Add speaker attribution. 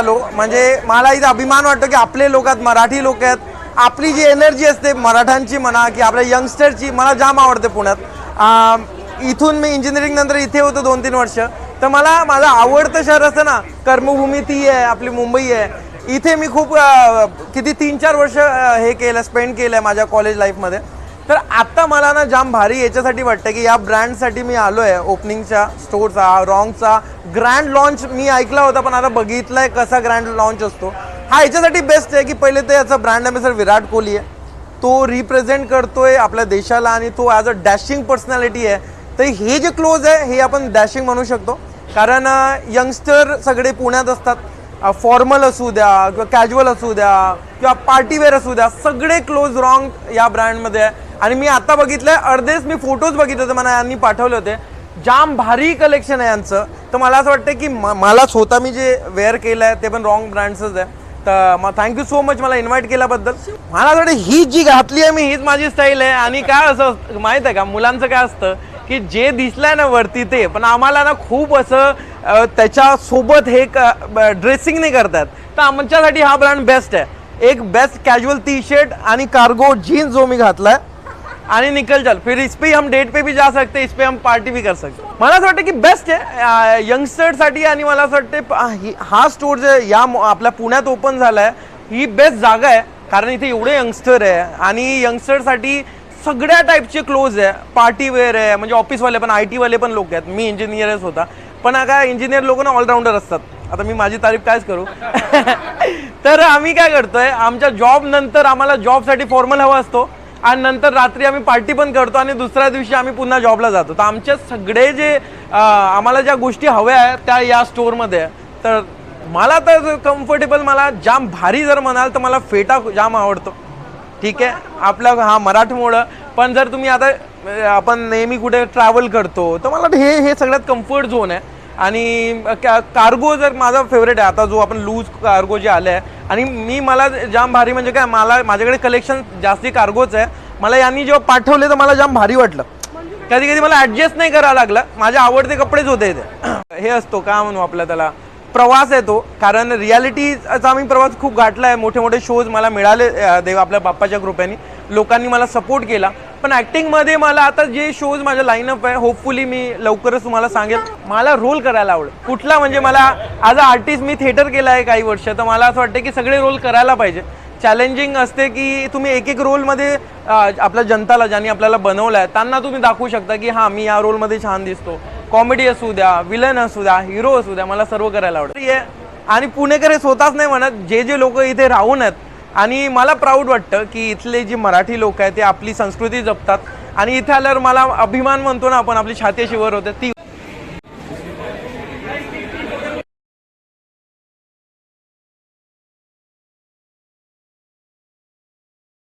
Speaker 1: कोकणात आलो म्हणजे मला इथं अभिमान वाटतो की आपले लोक आहेत मराठी लोक आहेत. आपली जी एनर्जी असते मराठ्यांची म्हणा की आपल्या यंगस्टरची मला जाम आवडते पुण्यात. इथून मी इंजिनिअरिंग नंतर इथे होतो दोन तीन वर्ष. तर मला माझं आवडतं शहर असतं ना कर्मभूमी ती आहे आपली मुंबई आहे. इथे मी खूप किती तीन चार वर्ष हे केलं स्पेंड केलं आहे माझ्या कॉलेज लाईफमध्ये तर आत्ता मला ना जाम भारी याच्यासाठी वाटतं की या ब्रँडसाठी मी आलो आहे ओपनिंगच्या स्टोरचा रॉंगचा ग्रँड लॉन्च मी ऐकला होता पण आता बघितलाय कसा ग्रँड लॉन्च असतो. हा याच्यासाठी बेस्ट आहे की पहिले तर याचा ब्रँड अँबॅसर विराट कोहली आहे. तो रिप्रेझेंट करतोय आपल्या देशाला आणि तो ॲज अ डॅशिंग पर्सनॅलिटी आहे. तर हे जे क्लोज आहे हे आपण डॅशिंग म्हणू शकतो. कारण यंगस्टर सगळे पुण्यात असतात. फॉर्मल असू द्या किंवा कॅज्युअल असू द्या किंवा पार्टीवेअर असू द्या सगळे क्लोज रॉंग या ब्रँडमध्ये आहे. आणि मी आता बघितलंय अर्धेच मी फोटोज बघितले होते मला यांनी पाठवले होते. जाम भारी कलेक्शन आहे यांचं. तर मला असं वाटतं की म- मला स्वतः मी जे वेअर केलं आहे ते पण रॉंग ब्रँड्सच आहे. तर मग थँक्यू सो मच मला इन्व्हाइट केल्याबद्दल. मला असं वाटतं ही जी घातली आहे मी हीच माझी स्टाईल आहे. आणि काय असं माहीत माहीत आहे का मुलांचं काय असतं की जे दिसलंय ना वरती ते पण आम्हाला ना खूप असं त्याच्यासोबत हे ड्रेसिंग नाही करतात. तर आमच्यासाठी हा ब्रँड बेस्ट आहे. एक बेस्ट कॅज्युअल टी शर्ट आणि कार्गो जीन्स जो मी घातला आहे आणि निकल चल. फिर इस पे हम डेट पे भी जा सकते हैं, इस पे हम पार्टी भी कर सकते हैं. मला असं वाटतं की बेस्ट आहे यंगस्टरसाठी आणि मला असं वाटतं हा स्टोर जे या आपल्या पुण्यात ओपन झालाय ही बेस्ट जागा आहे. कारण इथे एवढे यंगस्टर आहे आणि यंगस्टरसाठी सगळ्या टाईपचे क्लोज आहे. पार्टी वेअर आहे म्हणजे ऑफिसवाले पण आय टीवाले पण लोक आहेत. मी इंजिनियरच होता. पण काय इंजिनियर लोक ना ऑलराऊंडर असतात. आता मी माझी तारीफ कायच करू? तर आम्ही काय करतोय आमच्या जॉब नंतर आम्हाला जॉबसाठी फॉर्मल हवा असतो. आणि नंतर रात्री आम्ही पार्टी पण करतो आणि दुसऱ्या दिवशी आम्ही पुन्हा जॉबला जातो. तर आमचे सगळे जे आम्हाला ज्या गोष्टी हव्या आहेत त्या या स्टोअरमध्ये आहे. तर मला तर कम्फर्टेबल मला जाम भारी जर म्हणाल तर मला फेटा जाम आवडतो. ठीक आहे? आपला हा मराठमोळं पण जर तुम्ही आता आपण नेहमी कुठे ट्रॅव्हल करतो तर मला हे हे सगळ्यात कम्फर्ट झोन आहे. आणि कार्गो जर माझा फेवरेट आहे आता जो आपण लूज कार्गो जे आले आहे आणि मी मला जाम भारी म्हणजे काय मला माझ्याकडे कलेक्शन जास्ती कार्गोच आहे. मला यांनी जेव्हा पाठवले तर मला जाम भारी वाटलं. कधी कधी मला ॲडजस्ट नाही करावं लागलं. माझे आवडते कपडेच होते हे असतो का म्हणू आपलं त्याला? प्रवास आहे तो. कारण रियालिटीचा आम्ही प्रवास खूप गाठला आहे. मोठे मोठे शोज मला मिळाले देव आपल्या बाप्पाच्या कृपेने. लोकांनी मला सपोर्ट केला. पण ॲक्टिंगमध्ये मला आता जे शोज माझ्या लाईनअप आहे होपफुली मी लवकरच तुम्हाला सांगेल मला रोल करायला आवडेल. कुठला म्हणजे मला ॲज अ आर्टिस्ट मी थिएटर केलं आहे काही वर्ष तर मला असं वाटतं की सगळे रोल करायला पाहिजे. चॅलेंजिंग असते की तुम्ही एक एक रोलमध्ये आपल्या जनताला ज्यांनी आपल्याला बनवलं आहे त्यांना तुम्ही दाखवू शकता की हां मी या रोलमध्ये छान दिसतो. कॉमेडी असू द्या विलन असू द्या हिरो असू द्या मला सर्व करायला आवडतं. आणि पुणेकर हे स्वतःच नाही म्हणत जे जे लोक इथे राहून आहेत आणि मला प्राऊड वाटतं की इथले जी मराठी लोक आहेत ते आपली संस्कृती जपतात. आणि इथे आल्यावर मला अभिमान म्हणतो ना आपण आपली छाती शिवर होते. ती